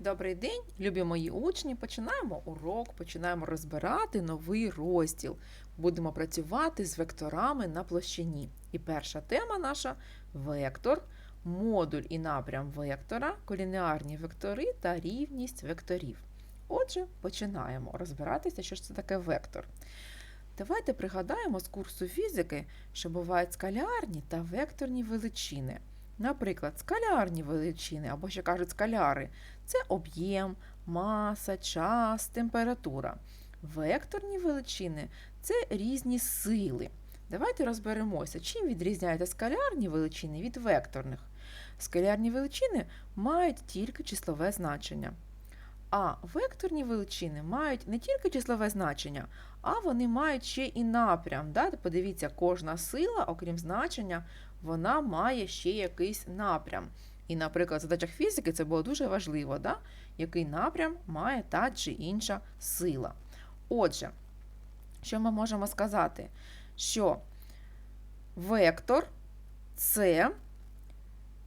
Добрий день, любі мої учні. Починаємо урок, починаємо розбирати новий розділ. Будемо працювати з векторами на площині. І перша тема наша вектор, модуль і напрям вектора, колінеарні вектори та рівність векторів. Отже, починаємо розбиратися, що ж це таке вектор. Давайте пригадаємо з курсу фізики, що бувають скалярні та векторні величини. Наприклад, скалярні величини, або ще кажуть скаляри це об'єм, маса, час, температура. Векторні величини це різні сили. Давайте розберемося, чим відрізняються скалярні величини від векторних. Скалярні величини мають тільки числове значення. А векторні величини мають не тільки числове значення, а вони мають ще і напрям. Да? Подивіться, кожна сила, окрім значення, вона має ще якийсь напрям. І, наприклад, в задачах фізики це було дуже важливо, да? який напрям має та чи інша сила. Отже, що ми можемо сказати? Що вектор це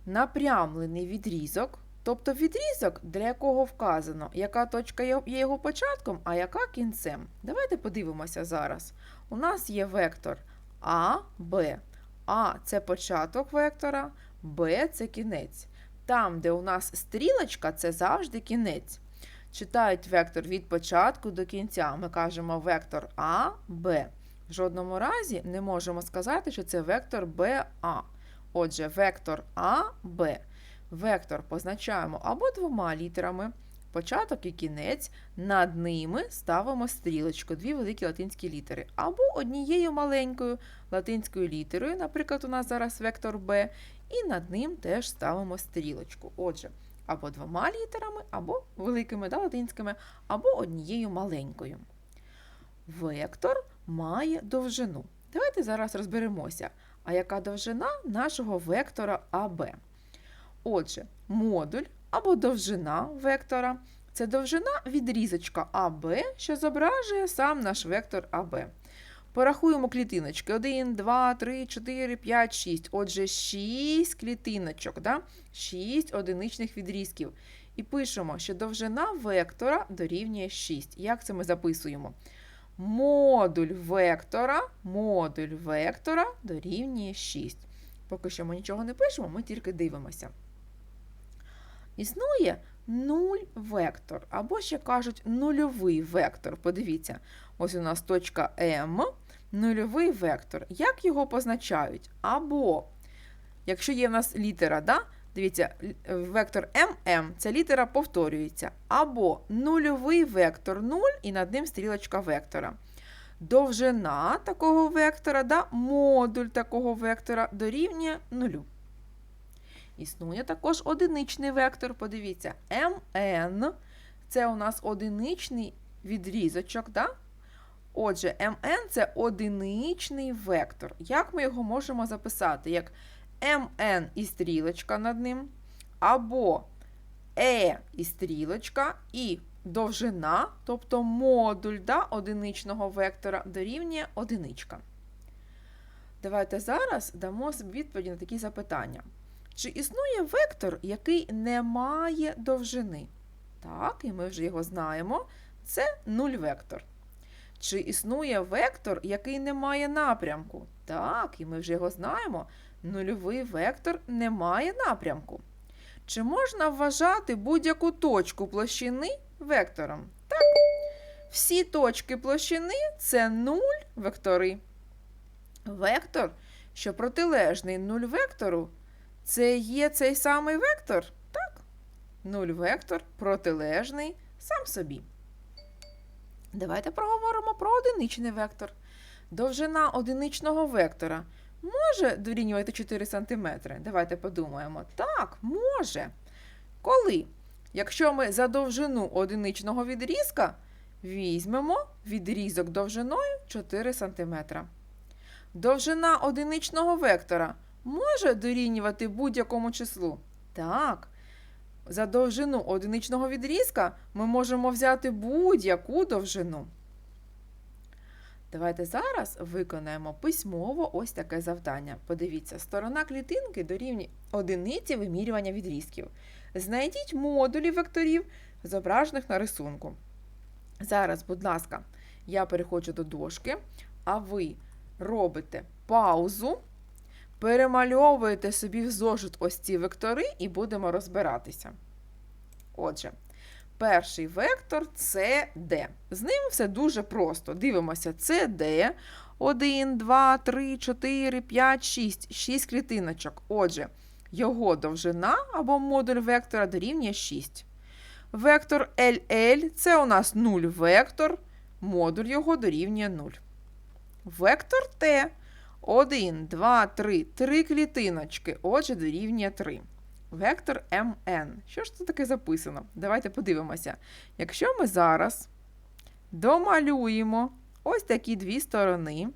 напрямлений відрізок, тобто відрізок, для якого вказано, яка точка є його початком, а яка кінцем. Давайте подивимося зараз. У нас є вектор А, Б. А це початок вектора, Б це кінець. Там, де у нас стрілочка, це завжди кінець. Читають вектор від початку до кінця. Ми кажемо вектор А, Б. В жодному разі не можемо сказати, що це вектор БА. Отже, вектор А, Б. Вектор позначаємо або двома літерами, початок і кінець, над ними ставимо стрілочку, дві великі латинські літери, або однією маленькою латинською літерою, наприклад, у нас зараз вектор Б, і над ним теж ставимо стрілочку. Отже, або двома літерами, або великими да, латинськими, або однією маленькою. Вектор має довжину. Давайте зараз розберемося, а яка довжина нашого вектора АБ. Отже, модуль або довжина вектора це довжина відрізочка АБ, що зображує сам наш вектор АБ. Порахуємо клітиночки. 1, 2, 3, 4, 5, 6. Отже, 6 клітиночок, да? 6 одиничних відрізків. І пишемо, що довжина вектора дорівнює 6. Як це ми записуємо? Модуль вектора, модуль вектора дорівнює 6. Поки що ми нічого не пишемо, ми тільки дивимося. Існує нуль-вектор, або ще кажуть нульовий вектор. Подивіться, ось у нас точка М, нульовий вектор. Як його позначають? Або, якщо є в нас літера, да? дивіться, вектор ММ, ця літера повторюється. Або нульовий вектор 0 і над ним стрілочка вектора. Довжина такого вектора, да? модуль такого вектора дорівнює нулю. Існує також одиничний вектор. Подивіться, МН це у нас одиничний відрізочок. Да? Отже, МН це одиничний вектор. Як ми його можемо записати? Як МН і стрілочка над ним, або Е і стрілочка, і довжина, тобто модуль да, одиничного вектора, дорівнює одиничка. Давайте зараз дамо відповіді на такі запитання. Чи існує вектор, який не має довжини? Так, і ми вже його знаємо. Це нуль-вектор. Чи існує вектор, який не має напрямку? Так, і ми вже його знаємо. Нульовий вектор не має напрямку. Чи можна вважати будь-яку точку площини вектором? Так. Всі точки площини це нуль вектори. Вектор, що протилежний нуль вектору, це є цей самий вектор? Так. Нуль вектор протилежний сам собі. Давайте проговоримо про одиничний вектор. Довжина одиничного вектора може дорівнювати 4 см? Давайте подумаємо. Так, може. Коли? Якщо ми за довжину одиничного відрізка візьмемо відрізок довжиною 4 см. Довжина одиничного вектора може дорівнювати будь-якому числу? Так. За довжину одиничного відрізка ми можемо взяти будь-яку довжину. Давайте зараз виконаємо письмово ось таке завдання. Подивіться, сторона клітинки дорівнює одиниці вимірювання відрізків. Знайдіть модулі векторів, зображених на рисунку. Зараз, будь ласка, я переходжу до дошки, а ви робите паузу, перемальовуєте собі в зошит ось ці вектори і будемо розбиратися. Отже, перший вектор це D. З ним все дуже просто. Дивимося, це D. 1, 2, 3, 4, 5, 6. 6 клітиночок. Отже, його довжина або модуль вектора дорівнює 6. Вектор LL це у нас 0 вектор, модуль його дорівнює 0. Вектор T 1, 2, 3, 3 клітиночки, отже, дорівнює 3. Вектор MN. Що ж це таке записано? Давайте подивимося. Якщо ми зараз домалюємо ось такі дві сторони,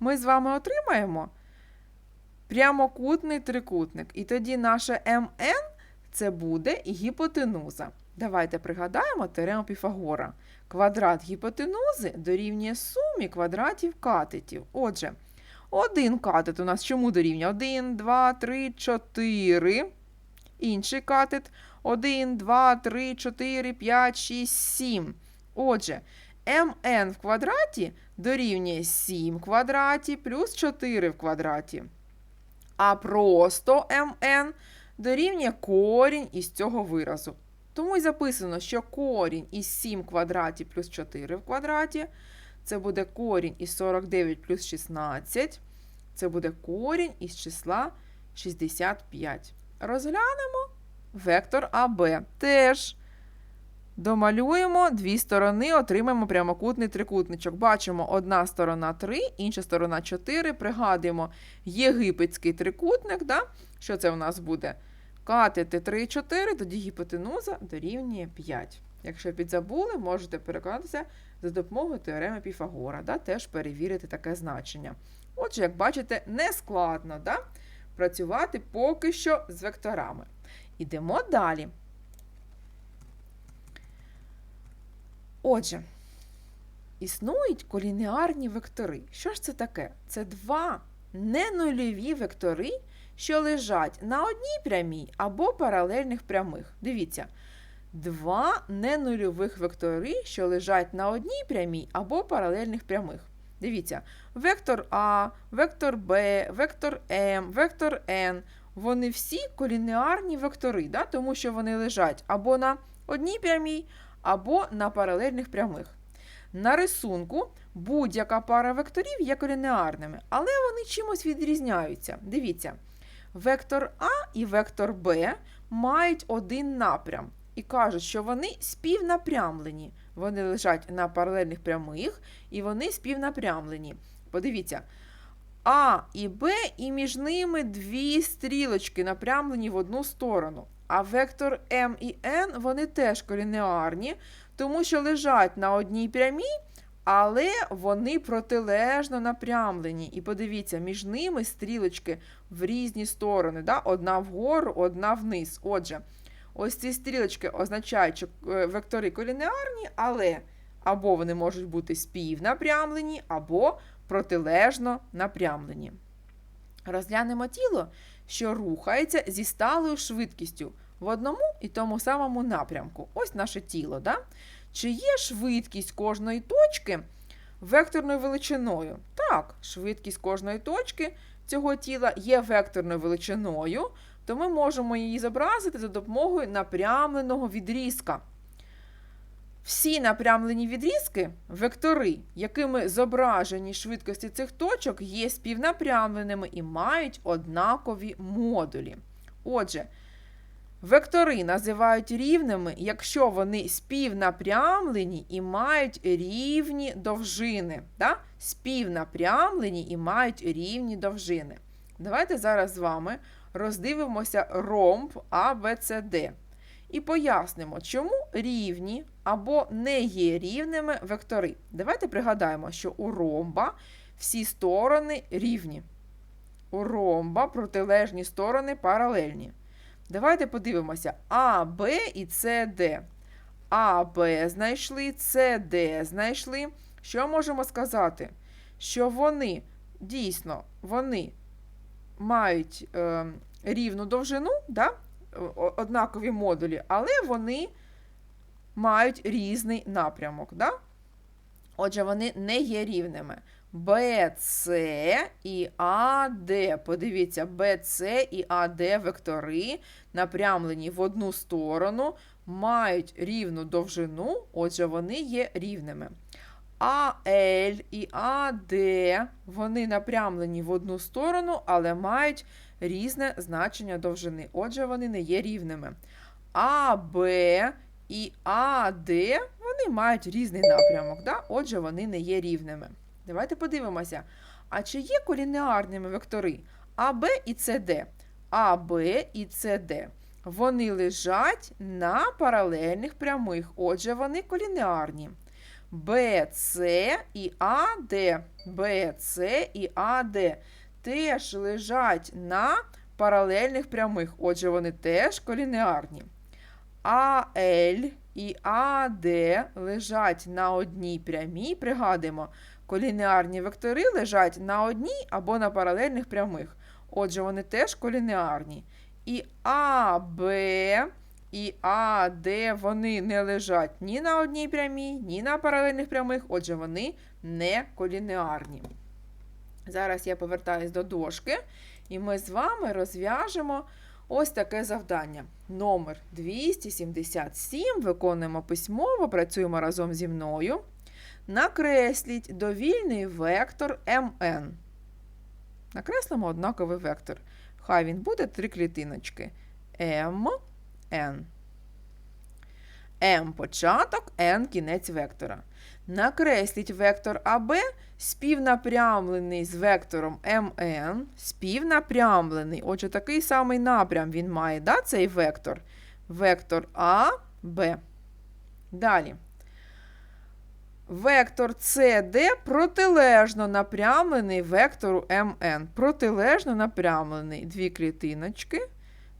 ми з вами отримаємо прямокутний трикутник. І тоді наше MN це буде гіпотенуза. Давайте пригадаємо теорему Піфагора. Квадрат гіпотенузи дорівнює сумі квадратів катетів. Отже, один катет у нас чому дорівнює? 1, 2, 3, 4. Інший катет 1, 2, 3, 4, 5, 6, 7. Отже, mn в квадраті дорівнює 7 квадраті плюс 4 в квадраті. А просто mn дорівнює корінь із цього виразу. Тому й записано, що корінь із 7 квадраті плюс 4 в квадраті. Це буде корінь із 49 плюс 16. Це буде корінь із числа 65. Розглянемо вектор АБ. Теж домалюємо дві сторони, отримаємо прямокутний трикутничок. Бачимо, одна сторона 3, інша сторона 4. Пригадуємо єгипетський трикутник. Да? Що це у нас буде? Катети 3 4, тоді гіпотенуза дорівнює 5. Якщо підзабули, можете переконатися за допомогою теореми Піфагора, да? теж перевірити таке значення. Отже, як бачите, не складно да? працювати поки що з векторами. Ідемо далі. Отже, існують колінеарні вектори. Що ж це таке? Це два ненульові вектори, що лежать на одній прямій або паралельних прямих. Дивіться, два ненульових вектори, що лежать на одній прямій або паралельних прямих. Дивіться, вектор А, вектор Б, вектор М, вектор N. Вони всі колінеарні вектори, да? тому що вони лежать або на одній прямій, або на паралельних прямих. На рисунку будь-яка пара векторів є колінеарними, але вони чимось відрізняються. Дивіться, вектор А і вектор Б мають один напрям і кажуть, що вони співнапрямлені. Вони лежать на паралельних прямих і вони співнапрямлені. Подивіться. А і Б, і між ними дві стрілочки напрямлені в одну сторону. А вектор М і N вони теж колінеарні, тому що лежать на одній прямій, але вони протилежно напрямлені. І подивіться, між ними стрілочки в різні сторони. Да? Одна вгору, одна вниз. Отже, ось ці стрілочки означають, що е, вектори колінеарні, але або вони можуть бути співнапрямлені, або протилежно напрямлені. Розглянемо тіло, що рухається зі сталою швидкістю в одному і тому самому напрямку. Ось наше тіло. Да? Чи є швидкість кожної точки векторною величиною? Так, швидкість кожної точки цього тіла є векторною величиною, то ми можемо її зобразити за допомогою напрямленого відрізка. Всі напрямлені відрізки, вектори, якими зображені швидкості цих точок, є співнапрямленими і мають однакові модулі. Отже, вектори називають рівними, якщо вони співнапрямлені і мають рівні довжини. Да? Співнапрямлені і мають рівні довжини. Давайте зараз з вами роздивимося ромб ABCD і пояснимо, чому рівні або не є рівними вектори. Давайте пригадаємо, що у ромба всі сторони рівні. У ромба протилежні сторони паралельні. Давайте подивимося А, Б і С, Д. А, Б знайшли, С, Д знайшли. Що можемо сказати? що вони дійсно вони мають е, рівну довжину, да? однакові модулі, але вони мають різний напрямок. Да? Отже, вони не є рівними. BC і AD. Подивіться, BC і AD вектори, напрямлені в одну сторону, мають рівну довжину, отже, вони є рівними. АЛ і АД вони напрямлені в одну сторону, але мають різне значення довжини. Отже, вони не є рівними. АБ і АД вони мають різний напрямок, да? отже, вони не є рівними. Давайте подивимося. А чи є колінеарними вектори АБ і СД? АБ і СД. Вони лежать на паралельних прямих, отже, вони колінеарні. БЦ і АД. БЦ і АД теж лежать на паралельних прямих, отже, вони теж колінеарні. АЛ і АД лежать на одній прямій. Пригадуємо, колінеарні вектори лежать на одній або на паралельних прямих. Отже, вони теж колінеарні. І АБ і АД вони не лежать ні на одній прямій, ні на паралельних прямих, отже, вони не колінеарні. Зараз я повертаюсь до дошки, і ми з вами розв'яжемо ось таке завдання. Номер 277. Виконуємо письмово, працюємо разом зі мною. Накресліть довільний вектор МН. Накреслимо однаковий вектор. Хай він буде три клітиночки. М, Н. М початок, N кінець вектора. Накресліть вектор АБ співнапрямлений з вектором МН. Співнапрямлений. Отже, такий самий напрям він має, да, цей вектор. Вектор А, Б. Далі. Вектор CD протилежно напрямлений вектору МН. Протилежно напрямлений. Дві клітиночки.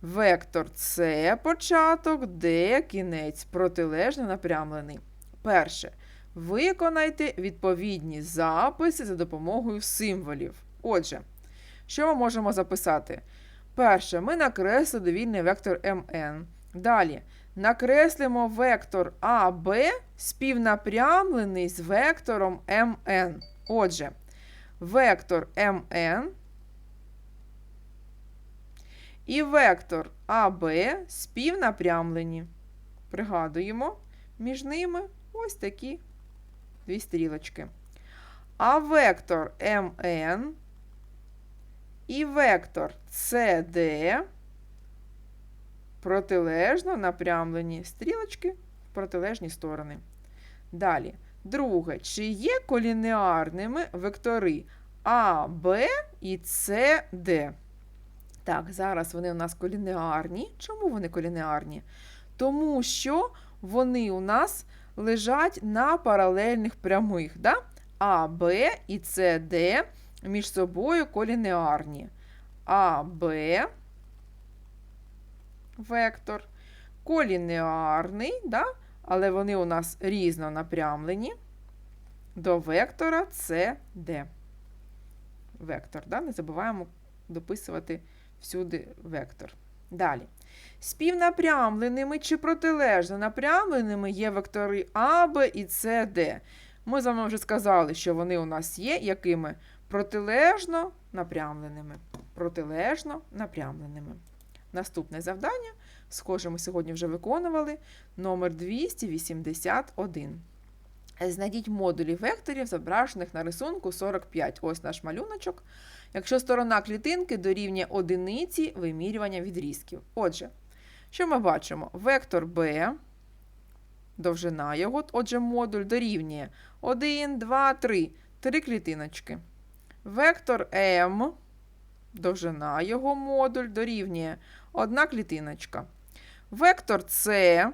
Вектор С початок, Д кінець. Протилежно напрямлений. Перше. Виконайте відповідні записи за допомогою символів. Отже, що ми можемо записати? Перше, ми накреслили довільний вектор МН. Далі накреслимо вектор АБ співнапрямлений з вектором МН. Отже, вектор МН і вектор АБ співнапрямлені. Пригадуємо, між ними ось такі дві стрілочки. А вектор МН і вектор CD протилежно напрямлені стрілочки в протилежні сторони. Далі, друге, чи є колінеарними вектори А, Б і С, Д? Так, зараз вони у нас колінеарні. Чому вони колінеарні? Тому що вони у нас лежать на паралельних прямих. Да? А, Б і С, Д між собою колінеарні. А, Б вектор колінеарний, да? але вони у нас різно напрямлені до вектора CD. Вектор, да? не забуваємо дописувати всюди вектор. Далі. Співнапрямленими чи протилежно напрямленими є вектори А, Б і С, Д. Ми з вами вже сказали, що вони у нас є якими? Протилежно напрямленими. Протилежно напрямленими. Наступне завдання, схоже, ми сьогодні вже виконували, номер 281. Знайдіть модулі векторів, зображених на рисунку 45. Ось наш малюночок. Якщо сторона клітинки дорівнює одиниці вимірювання відрізків. Отже, що ми бачимо? Вектор b, довжина його, отже, модуль дорівнює 1, 2, 3, 3 клітиночки. Вектор m, довжина його модуль дорівнює 1 клітиночка. Вектор c,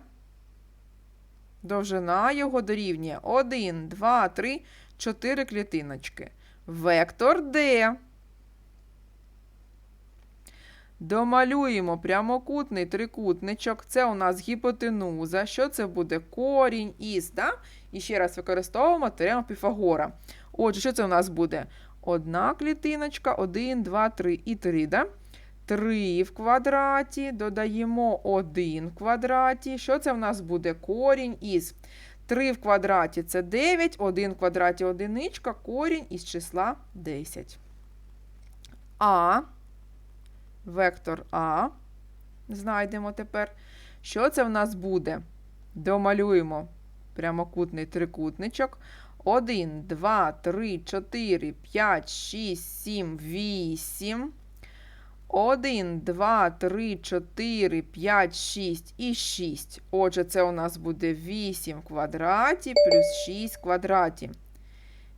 довжина його дорівнює 1, 2, 3, 4 клітиночки. Вектор d. Домалюємо прямокутний трикутничок. Це у нас гіпотенуза. Що це буде? Корінь із. Да? І ще раз використовуємо теорему Піфагора. Отже, що це у нас буде? Одна клітиночка, 1, 2, 3 і 3, да? 3 в квадраті, додаємо 1 в квадраті. Що це в нас буде? Корінь із 3 в квадраті це 9, 1 в квадраті одиничка, корінь із числа 10. А, вектор А. Знайдемо тепер. Що це в нас буде? Домалюємо прямокутний трикутничок. 1, 2, 3, 4, 5, 6, 7, 8. 1, 2, 3, 4, 5, 6 і 6. Отже, це у нас буде 8 в квадраті плюс 6 в квадраті.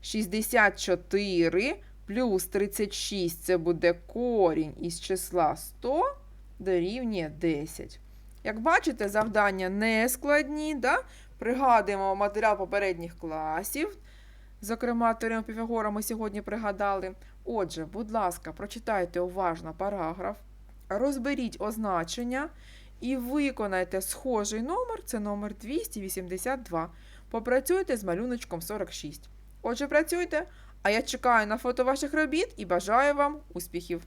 64 плюс 36 це буде корінь із числа 100 дорівнює 10. Як бачите, завдання не складні. Да? Пригадуємо матеріал попередніх класів. Зокрема, теорему Піфагора ми сьогодні пригадали. Отже, будь ласка, прочитайте уважно параграф, розберіть означення і виконайте схожий номер, це номер 282. Попрацюйте з малюночком 46. Отже, працюйте, а я чекаю на фото ваших робіт і бажаю вам успіхів!